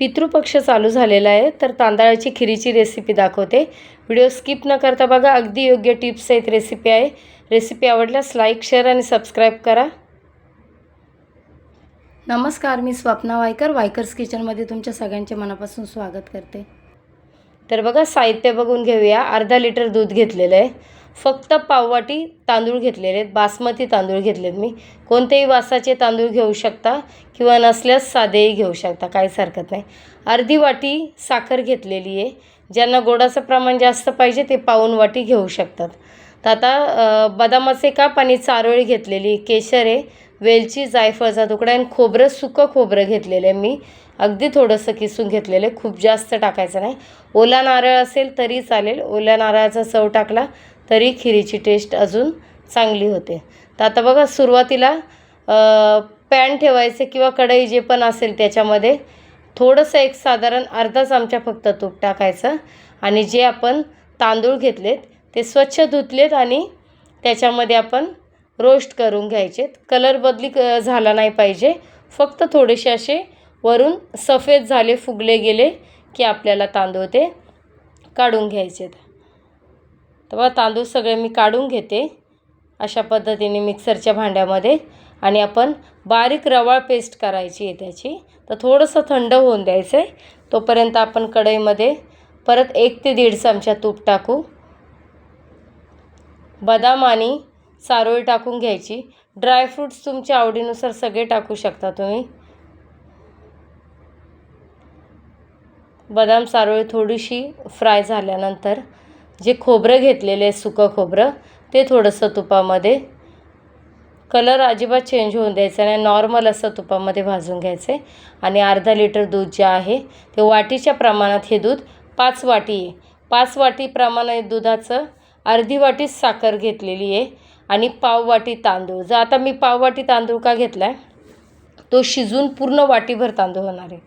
पितृपक्ष चालू झालेला आहे तर तांदळाची खिरीची रेसिपी दाखवते. व्हिडिओ स्किप न करता बघा अगदी योग्य टिप्स आहेत रेसिपी आहे. रेसिपी आवडल्यास लाईक शेअर आणि सबस्क्राईब करा. नमस्कार मी स्वप्ना वायकर वायकर्स किचनमध्ये तुमच्या सगळ्यांचे मनापासून स्वागत करते. तर बघा साहित्य बघून घेऊया. अर्धा लिटर दूध घेतलेलं आहे. फक्त पाववाटी तांदूळ घेतलेले आहेत. बासमती तांदूळ घेतलेत मी. कोणतेही वासाचे तांदूळ घेऊ शकता किंवा नसल्यास साधेही घेऊ शकता. काहीच हरकत नाही. अर्धी वाटी साखर घेतलेली आहे. ज्यांना गोडाचं प्रमाण जास्त पाहिजे ते पाऊन वाटी घेऊ शकतात. तर आता बदामाचे काप आणि चारोळी घेतलेली केशर आहे वेलची जायफळचा तुकडा आणि खोबरं सुकं खोबरं घेतलेलं आहे मी. अगदी थोडंसं किसून घेतलेलं आहे. खूप जास्त टाकायचं नाही. ओला नारळ असेल तरी चालेल. ओल्या नारळाचा चव टाकला तरी खिरीची टेस्ट अजून चांगली होते. तर आता बघा सुरुवातीला पॅन ठेवायचे किंवा कढई जे पण असेल त्याच्यामध्ये थोडंसं एक साधारण अर्धा चमचा फक्त तूप टाकायचं आणि जे आपण तांदूळ घेतलेत ते स्वच्छ धुतलेत आणि त्याच्यामध्ये आपण रोस्ट करून घ्यायचेत कलर बदली क झाला नाही पाहिजे. फक्त थोडेसे असे वरून सफेद झाले फुगले गेले की आपल्याला तांदूळ ते काढून घ्यायचेत. तेव्हा तांदूळ सगळे मी काढून घेते अशा पद्धतीने मिक्सरच्या भांड्यामध्ये. आणि आपण बारीक रवाळ पेस्ट करायची आहे त्याची. तर थोडंसं थंड होऊन द्यायचं आहे तोपर्यंत आपण कढईमध्ये परत एक ते दीड चमचा तूप टाकू. बदाम आणि सारोळी टाकून घ्यायची. ड्रायफ्रूट्स तुमच्या आवडीनुसार सगळे टाकू शकता तुम्ही. बदाम सारोळी थोडीशी फ्राय झाल्यानंतर जे खोबरं घेतलेले आहे सुकं खोबरं ते थोडंसं तुपामध्ये. कलर अजिबात चेंज होऊन द्यायचा नाही. नॉर्मल असं तुपामध्ये भाजून घ्यायचं आहे आणि अर्धा लिटर दूध जे आहे ते वाटीच्या प्रमाणात हे दूध पाच वाटी आहे. पाच वाटी प्रमाणात दुधाचं. अर्धी वाटी साखर घेतलेली आहे. आणि पाव वाटी तांदूळ. जर आता मी पाव वाटी तांदूळ का घेतला आहे तो शिजून पूर्ण वाटीभर तांदूळ होणार आहे.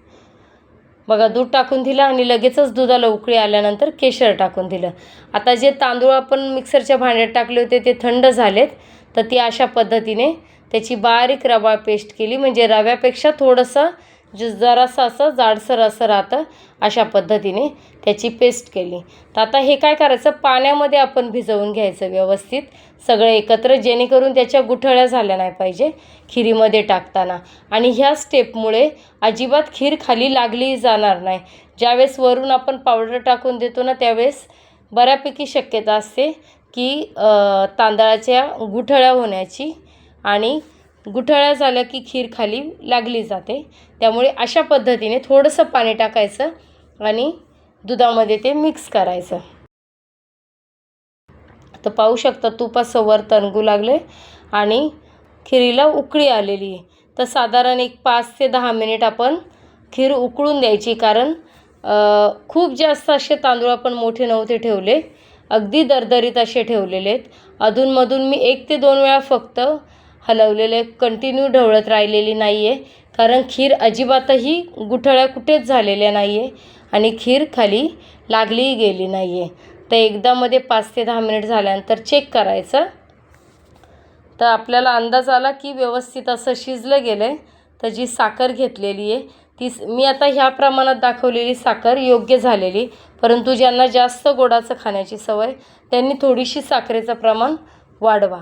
बघा दूध टाकून दिलं आणि लगेचच दुधाला उकळी आल्यानंतर केशर टाकून दिलं. आता जे तांदूळ आपण मिक्सरच्या भांड्यात टाकले होते ते थंड झालेत. तर ती अशा पद्धतीने त्याची बारीक रवा पेस्ट केली. म्हणजे रव्यापेक्षा थोडंसं ज जरासं असं जाडसर असं राहतं अशा पद्धतीने त्याची पेस्ट केली. तर आता हे काय करायचं? पाण्यामध्ये आपण भिजवून घ्यायचं व्यवस्थित. सगळं एकत्र जेणेकरून त्याच्या गुठळ्या झाल्या नाही पाहिजे खिरीमध्ये टाकताना. आणि ह्या स्टेपमुळे अजिबात खीर खाली लागली जाणार नाही. ज्यावेळेस वरून आपण पावडर टाकून देतो ना त्यावेळेस बऱ्यापैकी शक्यता असते की तांदळाच्या गुठळ्या होण्याची आणि गुठळ्या झाल्या की खीर खाली लागली जाते. त्यामुळे अशा पद्धतीने थोडंसं पाणी टाकायचं आणि दुधामध्ये ते मिक्स करायचं. तर पाहू शकता तूप असं वर तणगू लागले आणि खिरीला उकळी आलेली आहे. तर साधारण एक पाच ते दहा मिनिट आपण खीर उकळून द्यायची कारण खूप जास्त असे तांदूळ आपण मोठे नव्हते ठेवले. अगदी दरदरीत असे ठेवलेले आहेत. अधूनमधून मी एक ते दोन वेळा फक्त हलवलेले कंटिन्यू ढवळत राहिलेली नाही आहे कारण खीर अजिबातही गुठळ्या कुठेच झालेल्या नाही आहे आणि खीर खाली लागलीही गेली नाही आहे तर एकदामध्ये पाच ते दहा मिनिट झाल्यानंतर चेक करायचं. तर आपल्याला अंदाज आला की व्यवस्थित असं शिजलं गेलं आहे तर जी साखर घेतलेली आहे ती मी आता ह्या प्रमाणात दाखवलेली साखर योग्य झालेली. परंतु ज्यांना जास्त गोडाचं खाण्याची सवय त्यांनी थोडीशी साखरेचं प्रमाण वाढवा.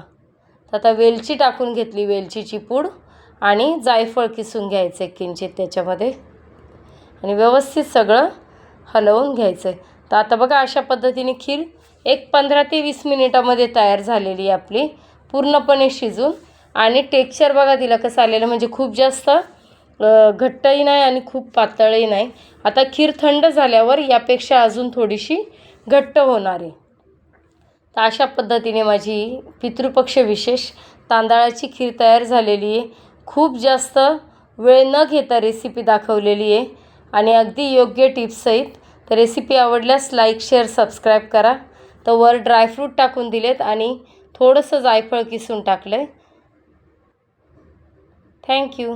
तर आता वेलची टाकून घेतली वेलचीची पूड आणि जायफळ किसून घ्यायचं आहे किंचित त्याच्यामध्ये. आणि व्यवस्थित सगळं हलवून घ्यायचं आहे तर आता बघा अशा पद्धतीने खीर एक पंधरा ते वीस मिनिटामध्ये तयार झालेली आहे आपली. पूर्णपणे शिजून आणि टेक्स्चर बघा तिला कसं आलेलं म्हणजे खूप जास्त घट्टही नाही आणि खूप पातळही नाही. आता खीर थंड झाल्यावर यापेक्षा अजून थोडीशी घट्ट होणार आहे. तर अशा पद्धतीने माझी पितृपक्ष विशेष तांदळाची खीर तयार झालेली आहे. खूप जास्त वेळ न घेता रेसिपी दाखवलेली आहे. आणि अगदी योग्य टिप्ससहित तर रेसिपी आवडल्यास लाईक शेअर सबस्क्राईब करा. तर वर ड्रायफ्रूट टाकून दिलेत आणि थोडंसं जायफळ किसून टाकलं आहे थँक्यू